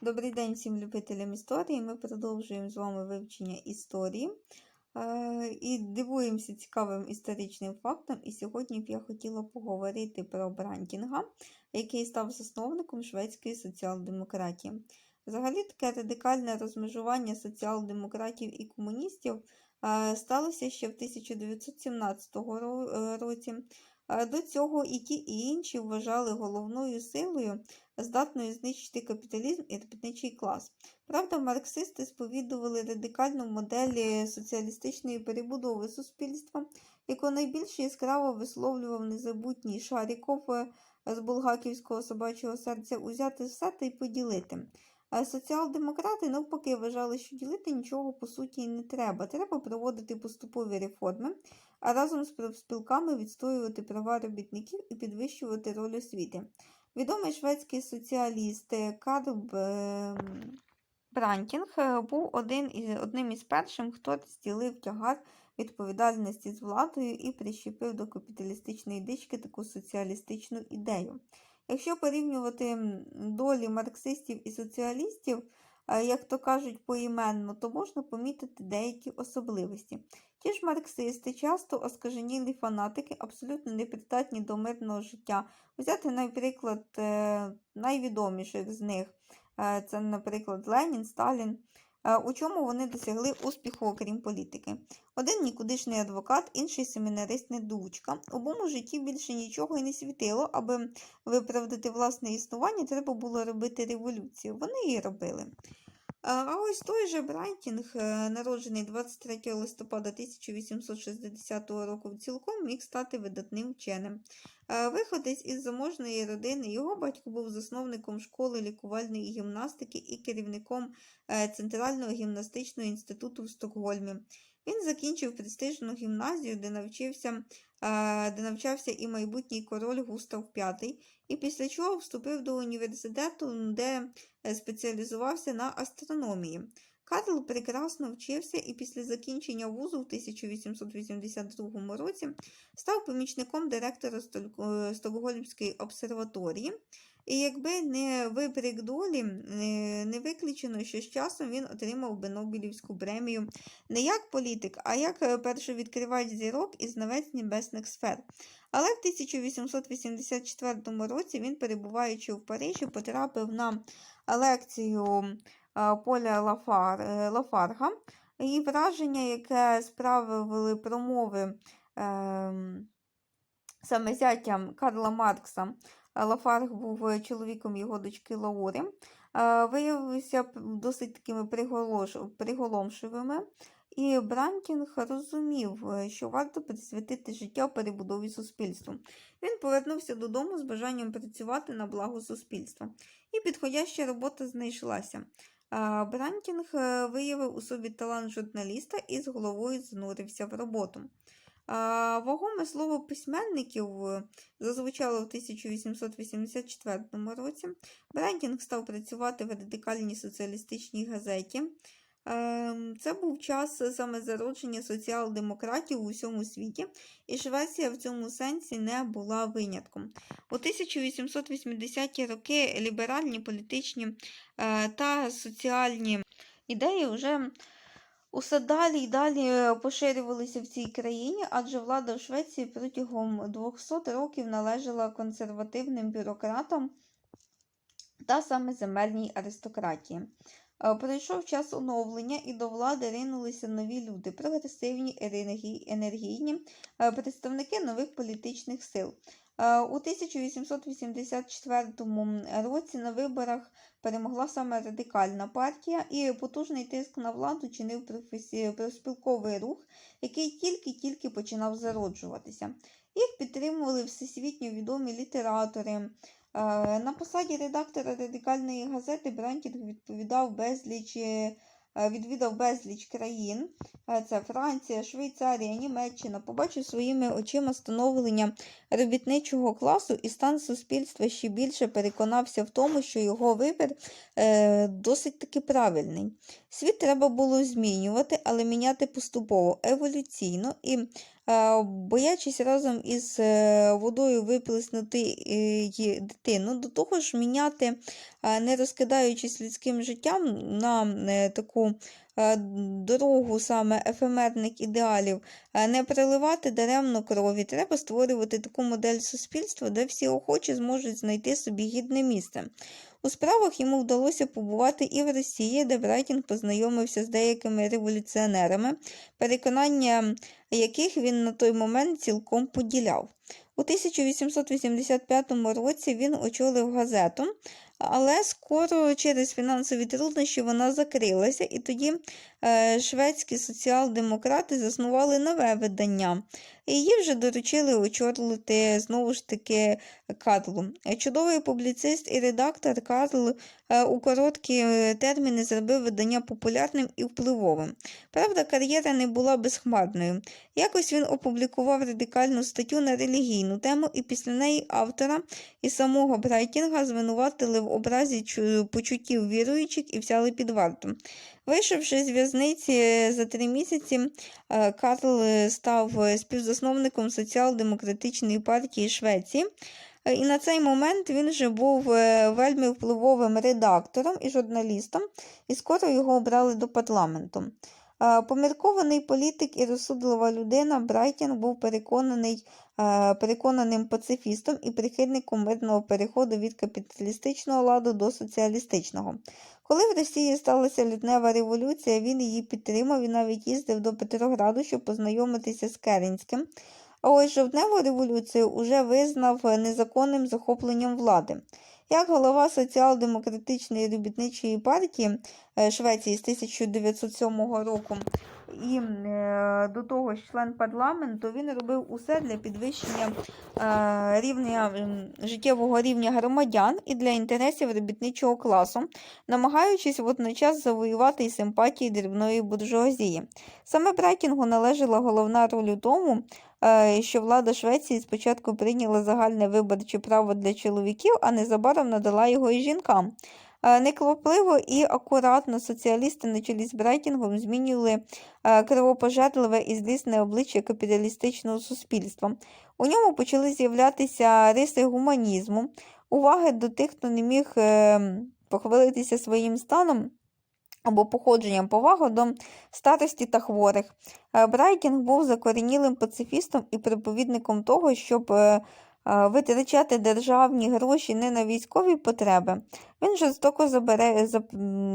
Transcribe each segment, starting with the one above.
Добрий день всім любителям історії. Ми продовжуємо з вами вивчення історії е, і дивуємося цікавим історичним фактом. І сьогодні б я хотіла поговорити про Брантінга, який став засновником шведської соціал-демократії. Взагалі, таке радикальне розмежування соціал-демократів і комуністів е, сталося ще в 1917 е, році. До цього і ті, і інші вважали головною силою здатною знищити капіталізм і робітничий клас. Правда, марксисти сповідували радикальну модель соціалістичної перебудови суспільства, яку найбільш яскраво висловлював незабутній Шаріков е, з булгаківського собачого серця узяти все та й поділити. Соціал-демократи навпаки вважали, що ділити нічого по суті не треба. Треба проводити поступові реформи, а разом з профспілками відстоювати права робітників і підвищувати роль освіти. Відомий шведський соціаліст е, Карл Брантінг е, був один одним із перших, хто розділив тягар відповідальності з владою і прищепив до капіталістичної дички таку соціалістичну ідею. Якщо порівнювати долі марксистів і соціалістів, е, як то кажуть поіменно, то можна помітити деякі особливості. Ті ж марксисти, часто оскаженілі фанатики, абсолютно непридатні до мирного життя. Взяти, наприклад, е, найвідоміших з них е, це, наприклад, Ленін, Сталін. Е, У чому вони досягли успіху, окрім політики? Один нікудишний адвокат, інший семінарист недучка. Обому житті більше нічого й не світило, аби виправдати власне існування, треба було робити революцію. Вони її робили. А ось той же Брайтінг, е, народжений 23 листопада 1860 року, цілком міг стати видатним вченим. Е, Виходець із заможної родини, його батько був засновником школи лікувальної гімнастики і керівником е, Центрального гімнастичного інституту в Стокгольмі. Він закінчив престижну гімназію, де навчився, де навчався і майбутній король Густав V, і після чого вступив до університету, де спеціалізувався на астрономії. Карл прекрасно вчився і після закінчення вузу в 1882 році став помічником директора е, Стокгольмської обсерваторії. І якби не вибрик долі, е, не виключено, що з часом він отримав би Нобелівську премію не як політик, а як е, першовідкривач зірок і знавець небесних сфер. Але в 1884 році він, перебуваючи в Парижі, потрапив на лекцію е, Поля Лафар, е, Лафарга, і враження, яке справили промови ем, саме зятям Карла Маркса, Лафарг був чоловіком його дочки Лаури, е, виявилися досить такими приголомшивими. І Брантінг розумів, е, що варто присвятити життя перебудові суспільства. Він повернувся додому з бажанням працювати на благо суспільства. І підходяща робота знайшлася. А, Брантінг е, виявив у собі талант журналіста і з головою занурився в роботу. Вагоме слово письменників е, зазвучало в 1884 році. Брантінг став працювати в радикальній соціалістичній газеті. Ем, Це був час саме зародження соціал-демократів у всьому світі, і Швеція в цьому сенсі не була винятком. У 1880-ті роки ліберальні політичні е, та соціальні ідеї вже усе далі і далі поширювалися в цій країні, адже влада в Швеції протягом 200 років належала консервативним бюрократам та саме земельній аристократії. Е, Пройшов час оновлення і до влади ринулися нові люди, прогресивні, енергійні, е, представники нових політичних сил. Е, У 1884 році на виборах перемогла саме радикальна партія, і потужний тиск на владу чинив профспілковий рух, який тільки-тільки починав зароджуватися. Їх підтримували всесвітньо відомі літератори. Е, На посаді редактора радикальної газети Брантінг відповідав безліч, е, відвідав безліч країн. Е, Це Франція, Швейцарія, Німеччина. Побачив своїми очима становлення робітничого класу і стан суспільства ще більше переконався в тому, що його вибір досить таки правильний. Світ треба було змінювати, але міняти поступово, еволюційно. І боячись разом із е, водою виплеснути е, дитину. До того ж, міняти, е, не розкидаючись людським життям на е, таку е, дорогу саме ефемерних ідеалів, е, не переливати даремно крові. Треба створювати таку модель суспільства, де всі охочі зможуть знайти собі гідне місце. У справах йому вдалося побувати і в Росії, де Брайтінг познайомився з деякими революціонерами, переконання яких він на той момент цілком поділяв. У 1885 році він очолив газету, але скоро через фінансові труднощі вона закрилася, і тоді е, шведські соціал-демократи заснували нове видання. Її вже доручили очолити знову ж таки Карлу. Чудовий публіцист і редактор Карл е, у короткі е, терміни зробив видання популярним і впливовим. Правда, кар'єра не була безхмарною. Якось він опублікував радикальну статтю на релігійну тему, і після неї автора і самого Брайтінга звинуватили в образі чу- почуттів віруючих і взяли під варту. Вийшовши з в'язниці за три місяці, е, Карл е, став е, співзасновником соціал-демократичної партії Швеції. І на цей момент він вже був вельми впливовим редактором і журналістом, і скоро його обрали до парламенту. Е, Поміркований політик і розсудлива людина, Брайтінг був переконаний, е, переконаним пацифістом і прихильником мирного переходу від капіталістичного ладу до соціалістичного. Коли в Росії сталася лютнева революція, він її підтримав і навіть їздив до Петрограду, щоб познайомитися з Керенським. А ось жовтневу революцію уже визнав незаконним захопленням влади. Як голова соціал-демократичної робітничої партії е, Швеції з 1907 року і е, до того ж член парламенту, він робив усе для підвищення е, рівня, життєвого рівня громадян і для інтересів робітничого класу, намагаючись водночас завоювати й симпатії дрібної буржуазії. Саме Брайтінгу належала головна роль у тому, е, що влада Швеції спочатку прийняла загальне виборче право для чоловіків, а незабаром надала його і жінкам. Е, Неквапливо і акуратно соціалісти на чолі з Брайтінгом змінювали е, кривопожерливе і злісне обличчя капіталістичного суспільства. У ньому почали з'являтися риси гуманізму, уваги до тих, хто не міг е, похвалитися своїм станом або походженням повагу до старості та хворих. Брайтінг був закорінілим пацифістом і проповідником того, щоб витрачати державні гроші не на військові потреби. Він жорстоко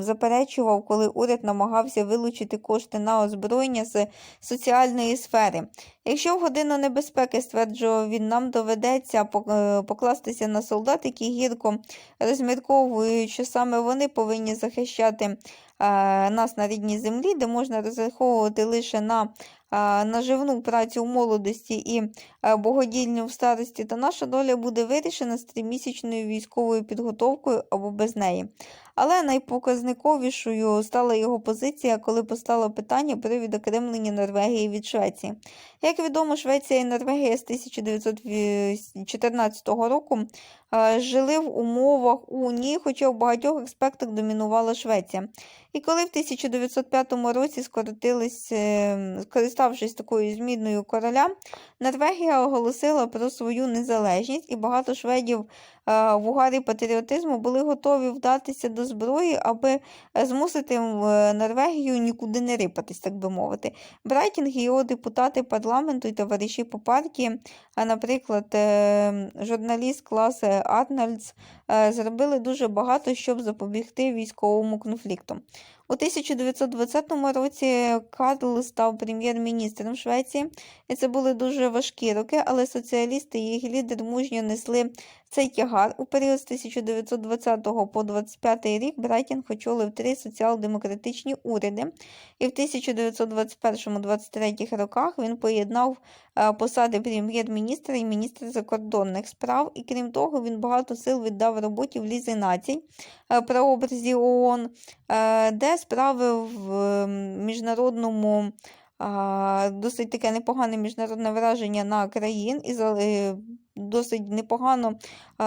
заперечував, коли уряд намагався вилучити кошти на озброєння з соціальної сфери. Якщо в годину небезпеки, стверджував він, нам доведеться е, покластися на солдат, які гірко розмірковують, що саме вони повинні захищати е, нас на рідній землі, де можна розраховувати лише на е, наживну працю в молодості і е, богодільню в старості, то наша доля буде вирішена з тримісячною військовою підготовкою або без неї. Але найпоказниковішою стала його позиція, коли постало питання про відокремлення Норвегії від Швеції. Як відомо, Швеція і Норвегія з 1914 року е, жили в умовах унії, хоча в багатьох аспектах домінувала Швеція. І коли в 1905 році скоротились, е, скориставшись такою зміною короля, Норвегія оголосила про свою незалежність, і багато шведів е, в угарі патріотизму були готові вдатися до зброї, аби змусити е, Норвегію нікуди не рипатись, так би мовити. Брайтінг і його депутати парламенту і товариші по партії, а, наприклад, е, журналіст класу Арнольдс, е, зробили дуже багато, щоб запобігти військовому конфлікту. У 1920 році Карл став прем'єр-міністром Швеції, і це були дуже важкі роки, але соціалісти і їх лідер мужньо несли цей тягар. У період з 1920 по 25 рік Брайтінг очолив три соціал-демократичні уряди, і в 1921-23 роках він поєднав е, посади прем'єр-міністра і міністра закордонних справ, і крім того, він багато сил віддав роботі в Лізі націй е, про образі ООН, е, де справи в міжнародному досить таке непогане міжнародне враження на країн і досить непогано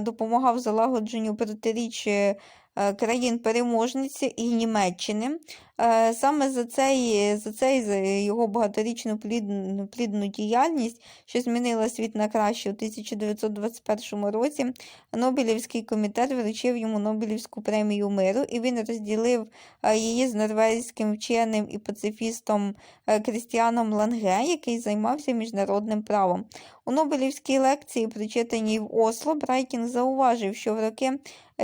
допомагав залагодженню протиріч е, країн-переможниці і Німеччини. Е, Саме за цей, за цей за його багаторічну плідну, плідну діяльність, що змінила світ на краще у 1921 році, Нобелівський комітет вручив йому Нобелівську премію миру, і він розділив е, її з норвезьким вченим і пацифістом е, Крістіаном Ланге, який займався міжнародним правом. У Нобелівській лекції, прочитаній в Осло, Брайтінг зауважив, що в роки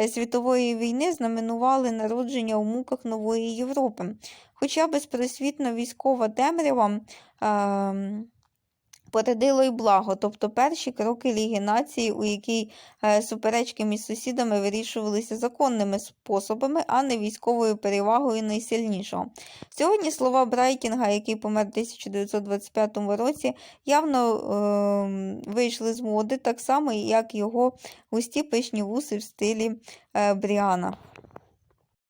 світової війни знаменували народження у муках нової Європи. Хоча безпросвітно військова темрява ем, породило й благо, тобто перші кроки Ліги націй, у якій е, суперечки між сусідами вирішувалися законними способами, а не військовою перевагою найсильнішого. Сьогодні слова Брайтінга, який помер у 1925 році, явно ем, вийшли з моди, так само, як його густі пишні вуси в стилі е, Бріана.